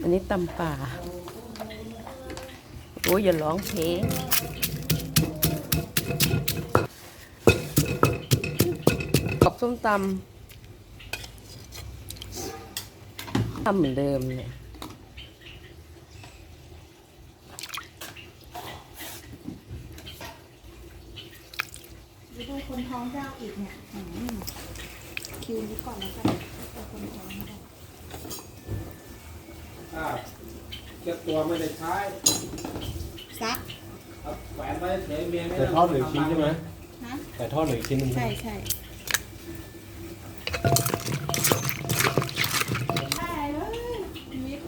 อันนี้ตำป่า โอ้ยอย่าร้องเพลงกับส้มตำทำเหมือนเดิมเนี่ยดูคนท้องเจะเอาอีกเนี่ยคิวนี้ก่อนแล้วกันคนท้องก่อนถ้ เก็บตัวไม่ได้ใช้ซักเอาแขวนไว้เฉยเมียไม่แต่ทอดหนึ่งชิ้นใช่ไหมนะแต่ทอดหนึ่งชิ้นหนึงใช่ใช่ใช่เลยมิตร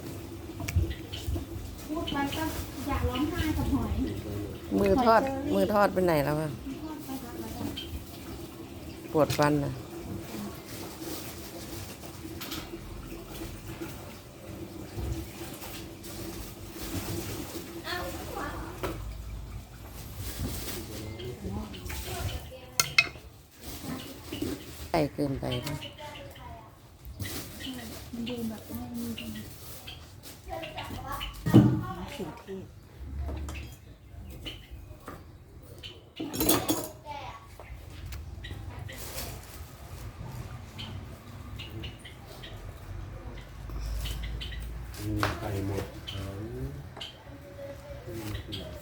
พูดไปก็อยากร้องไห้กับหอยมือทอด มือทอดไปไหนแล้วอะทอดไปพักแล้วกันปวดฟันนะ ลเกินไปนะมันยืนแบบไม่มีผิวเทศมีไข่หมดแล้ว